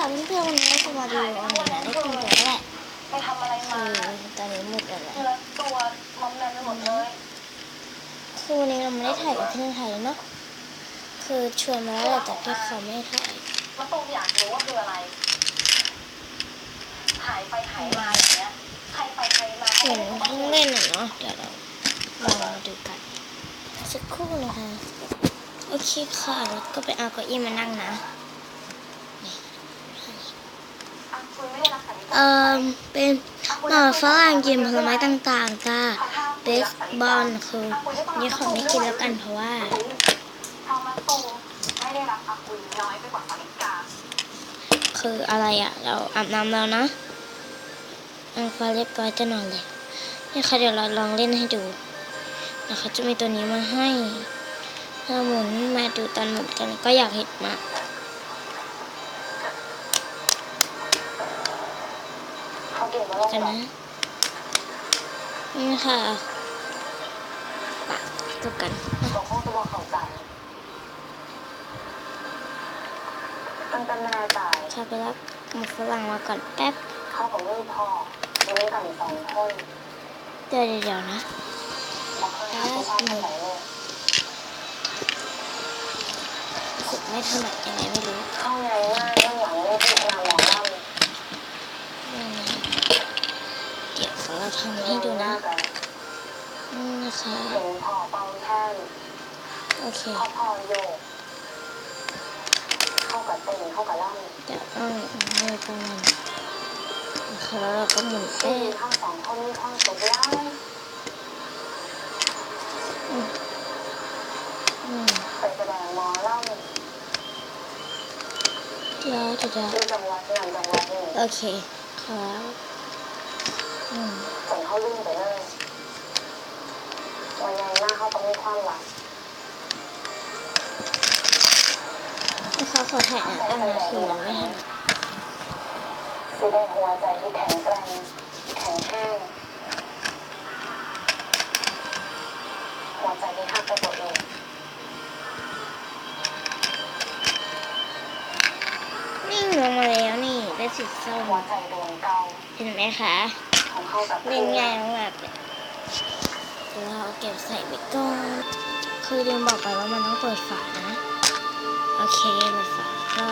ค่ะเพื่อนๆวันนี้จะมาดูอันนี้ได้กินแล้วแหละไปทำอะไรมาตอนนี้มืดแล้วแหละเนื้อตัวมอมแมมไปหมดเลยคือวันนี้เราไม่ได้ถ่ายกับที่ไทยเนาะคือชวนมาแล้วแต่พี่เขาไม่ถ่ายมะตูมอยากรู้ว่าคืออะไรหายไปหายมาอย่างเงี้ยใครไปใครมาเหมือนเพิ่งเล่นอะเนาะเดี๋ยวเราลองมาดูกันสักครู่นะคะโอเคค่ะแล้วก็ไปเอาเก้าอี้มานั่งนะคุณไม่ได้รักสันติ เอ่อเป็นหน่อฝรั่งกินผลไม้ต่างๆจ้าเบสบอลคือนี่ขอไม่กินแล้วกันเพราะว่าเพราะมะตูมไม่ได้รักอากุยน้อยไปกว่าสาริกาคืออะไรอะ เราอาบน้ำแล้วนะอังฟ้าเรียบร้อยจะนอนเลยนี่ค่ะเดี๋ยวเราลองเล่นให้ดูนะคะจะมีตัวนี้มาให้ถ้าหมุนมาดูตอนหมุนกันก็อยากเห็นมาก ก่งมากันนะ นี่ค่ะปะก็กันตกห้องตัวเขาใจมันเป็นแม่ตายชาไปรับหมูฝรั่งมาก่อนแป๊บเข้ากับลูกพ่อยังไม่กันสองคนเดี๋ยวเดี๋ยวๆนะมาเคยหาผู้ชายคนไหนเลยรู้สึกไม่ถนัดยังไงไม่รู้เข้าในหน้าเรื่องหลังนี่ที่นาหมอลำ นี่นะเดี๋ยวเรา ทำให้ดูนะกันนี่นะคะเห็นพอเปาแท่นโอเคพ่อพ่อโยกเข้ากับเต็งเข้ากับล่เดี๋ยวต้องให้ประมาณนะคะแล้วเราก็หมุนำแป้ที่งทั้งสองคนมีความสุขแล้วอืมอืมไปแสดงหมอลำเดี๋ยวเดี๋ยวเดี๋ยวที่จังหวัดนั้นจังหวัดนี้โอเคครับ อืมจนเขาลืมไปเลยวันยังหน้าเขาต้องมีความหลักนะคะขอถ่ายหนังตั้งนาทีแล้วไม่ทันที่ได้หัวใจที่แข็งแกร่งแข็งแห้งหัวใจที่หักไปตัวเองนิ่งลงมาแล้วนี่ได้สีส้มหัวใจดวงเก่าเห็นไหมคะของ เขากับเล่นง่ายมากเลยเดี๋ยวเราเอาเก็บใส่ไปก่อนคือลืมบอกไปว่ามันต้องเปิดฝานะ โอเคเปิดฝาก็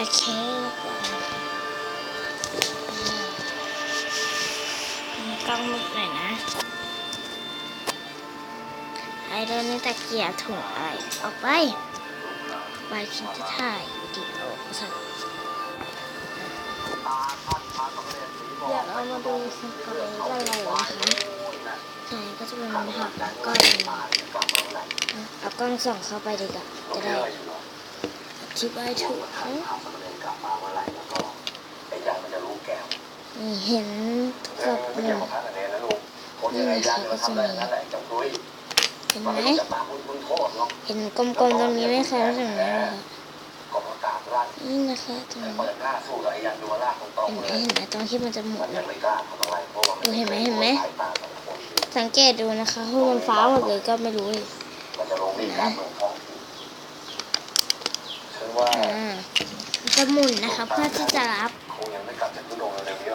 โอเคกล้องมืดหน่อยนะ ไอเดนนี่ตะเกียบถุงอะไรออกไปไปฉันจะถ่ายวิดีโอสักเดี๋ยวเรามาดูสกอร์อะไรนะคะใช่ก็จะเป็นผักแล้วก็เอากล้องส่องเข้าไปดีกว่าจะได้ ธิบายถูกนะนี่เห็นกับหนึ่งนี่นะคะก็จะมีเห็นไหมเห็นกลมๆตรงนี้ไหมคะตรงนี้นะคะนี่นะคะตรงนี้เห็นไหมตรงที่มันจะหมุนดูเห็นไหมเห็นไหมสังเกตดูนะคะคือมันฟ้าหมดเลยก็ไม่รู้เลยนะอ่ามัน จะหมุนนะคะ เพื่อที่จะรับ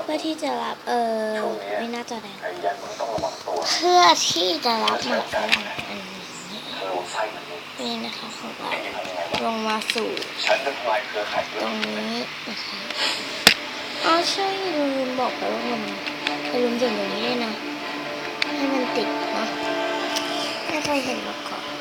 เพื่อที่จะรับเออไม่น่าจะแดงเพื่อที่จะรับหมากฝรั่งอันนี้นี่นะคะของเราลงมาสู่ตรงนี้นะคะอ๋อใช่ลืมบอกไปว่ามันลืมถึงตรงนี้ด้วยนะให้มันติดนะไม่เคยเห็นมาก่อน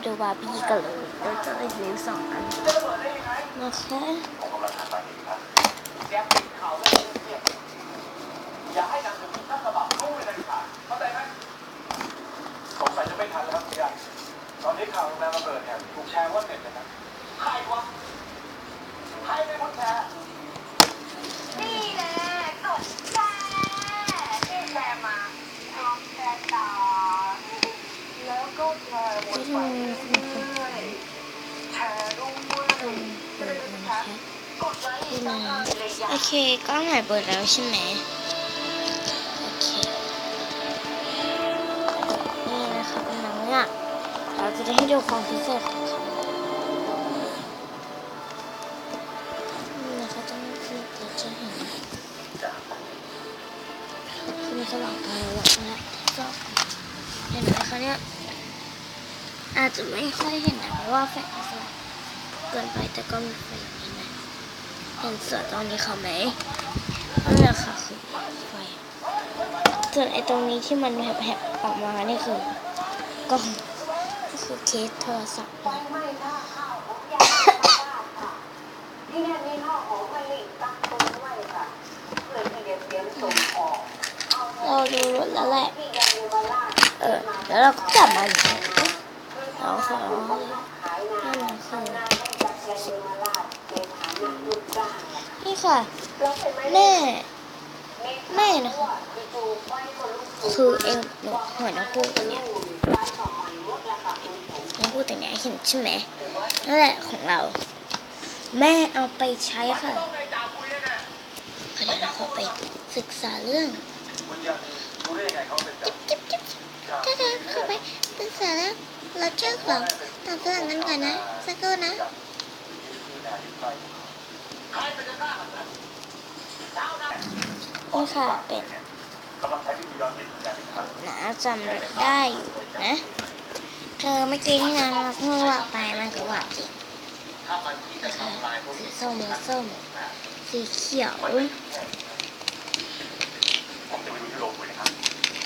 ก็ดูว่าพี่กันเลยเราจะได้เลี้ยงสองอันนะคะสงสัยจะไม่ทันแล้วครับพี่อนตอนนี้ข่าวโรงแรมระเบิดเนี่ยถูกแชร์ว่าเสร็จนะครัใครวะใครเป็นคนแชร์นี่แหละกดแชร์ที่แชร์มาลองแชร์ต่อ โอเคกล้อหายเปิดแล้วใช่ไหมโอเค นี่นะคะเป็นหนังเนี่ยเราจะได้ให้ดูความพิเศษของเขานี่นะคะเจ้าหน้าที่จะจเห็นคือมีสว่างไปแล้วนะก็เห็นไหมคะเนี่ย อาจจะไม่ค่อยเห็นนะเพราะว่าแฟลชสลับเกินไปแต่ก็มีไฟอย่างนี้นะเห็นเสือตรงนี้เขาไหมนั่นแหละค่ะคือไฟส่วนไอ้ตรงนี้ที่มันแผลบๆออกมานี่คือกล้องก็คือเคสโทรศัพท์นะไม่น่าข้าวของยาค่ะที่นี่มีข้าวหอมมะลิตั้งต้นไว้ค่ะเพื่อที่จะเตรียมส่งออกเอาเราดูรถแล้วแหละที่ยังมีมาล่าเออ แล้วเราก็กลับมาอีก แล้วเราขายนานั่นคือนาให้กับยังมีมาล่าเป็นฐานะลูกจ้างนี่ค่ะแล้วเป็นไหมแม่ แม่นะคะคือเองหนูหัวน้ำพูตัวเนี้ยไฟสองมันลดราคาคุณผมน้ำพูตัวเนี้ยเห็นใช่ไหมนั่นแหละของเรา แม่เอาไปใช้ค่ะเดี๋ยวเราข้าไปศึกษาเรื่องจิ๊บจิ๊บจิ๊บถ้าเธอเข้าไปศึกษาแล้ว เราเจอเราตามเรื่องนั้นก่อนนะ สักครู่นะนี่ค่ะเป็นหนาจำได้อยู่นะ เธอเมื่อกี้ที่นางเพิ่งว่าไปมันก็ว่าจริงสีส้มส้ม สีเขียว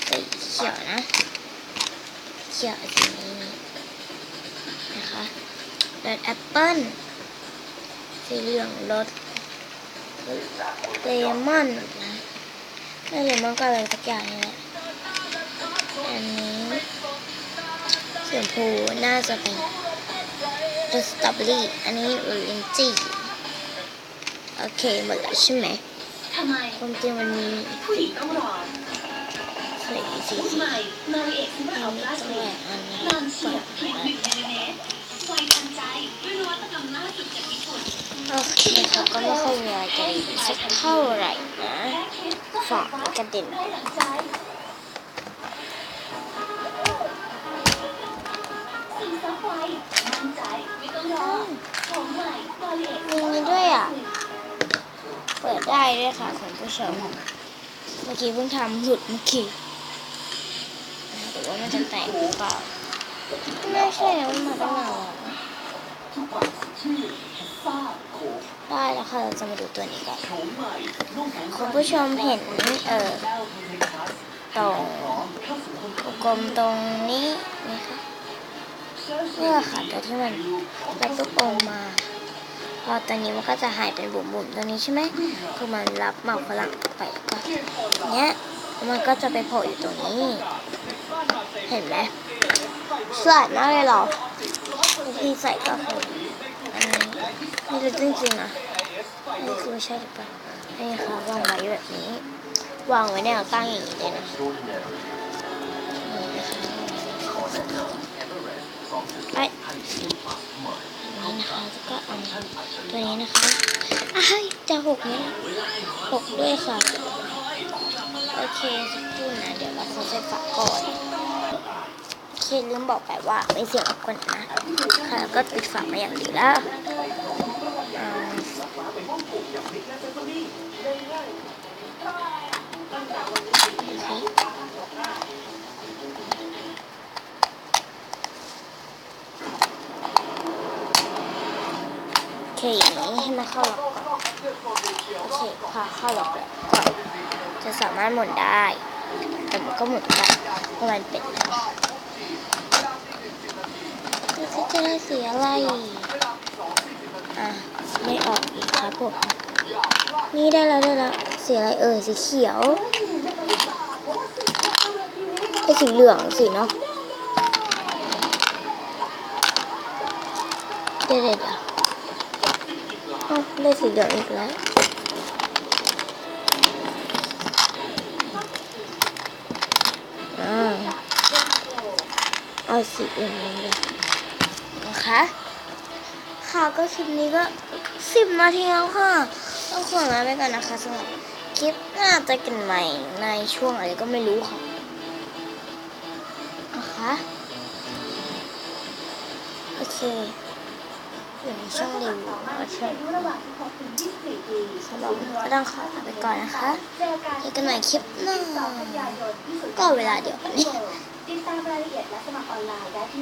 สีเขียวนะ เขียวสีนี้ รสแอปเปิ้ลสีเหลืองรสเลมอนนะไม่เลมอนก็อะไรสักอย่างนี่แหละอันนี้สีชมพูน่าจะเป็นรสสตรอเบอรี่อันนี้รสลินจีโอเคหมดแล้วใช่ไหมทำไมความจริงมันมีผู้หญิงต้องรอสีสีใหสีม่มาริเอ็กซ์อัเอานพนี้ลาสต้องแหวกอันนี้นานเฉียบเปิดหนึ่งมิลลิเมตร ไวทันใจด้วยนวัตกรรมล่าสุดจากญี่ปุ่นโอเคค่ะก็ไม่ค่อยมีอะไรจะดีสักเท่าไหร่นะฝากกระเด็นได้หลังสีซับไวมั่นใจไม่ต้องรอของใหม่มาริเอ็กซ์มีนี้ด้วยอะ เปิดได้ด้วยค่ะคุณผู้ชมเมื่อกี้เพิ่งทำหลุดเมื่อกี้หรือว่ามันจะแตกหรือเปล่า ไม่ใช่มันมาตั้งนานได้แล้วค่ะ เราจะมาดูตัวนี้กัน คุณผู้ชมเห็นเออตรงกลมตรงนี้ไหมคะเนี่ยค่ะตัวที่มันกระตุกออกมา พอตอนนี้มันก็จะหายเป็นบุ๋มๆตัวนี้ใช่ไหมคือมันรับหมากฝรั่งไปก็เนี้ยมันก็จะไปโผล่อยู่ตรงนี้ เห็นไหม สวยมากเลยหรอวิธีใส่ก็คืออันนี้ไม่รู้จริงๆอะนี่คือใช่หรือเปล่านี่ค่ะวางไว้แบบนี้ วางไว้แนวตั้งอย่างนี้เลยนะนี่นะคะไอ้นี่นะคะแล้วก็อันตัวนี้นะคะอ้ายจะหกไหมล่ะหกด้วยค่ะ โอเคสักครู่นะ เดี๋ยวเราขาใส่ฝาก่อน โอเคลืมบอกไปว่าไม่เสียงรบกวนนะค่ะแล้วก็ปิดฝามาอย่างดีแล้วโอเคโอเคอย่างนี้ให้มันเข้าล็อกก่อนโอเคพอเข้าล็อกแล้วก็จะสามารถหมุนได้ แต่มันก็หมุนได้เพราะมันเป็นแล้วนี่คือ จะได้สีอะไร อะ ไม่ออกอีกครับผมนี่ได้แล้วได้แล้วสีอะไรเอ่ยสีเขียวไอสีเหลืองสิเนาะเดี๋ยวเดี๋ยวอ๋อได้สีเหลืองอีกแล้วอ่าเอาสีอื่นมาเลย คะ ค่ะก็คลิปนี้ก็สิบนาทีแล้วค่ะต้องขอลาไปก่อนนะคะสำหรับคลิปหน้าจอกันใหม่ในช่วงอะไรก็ไม่รู้ค่ะนะคะโอเคอยู่ในช่วงรีวิวสามารถโอเคใช้อายุระหว่าง16ถึง24ปีสำหรับก็ต้องขอลาไปก่อนนะคะเจอกันใหม่คลิปหน้าก็เวลาเดียวกันนี้ติดตามรายละเอียดและสมัครออนไลน์ได้ที่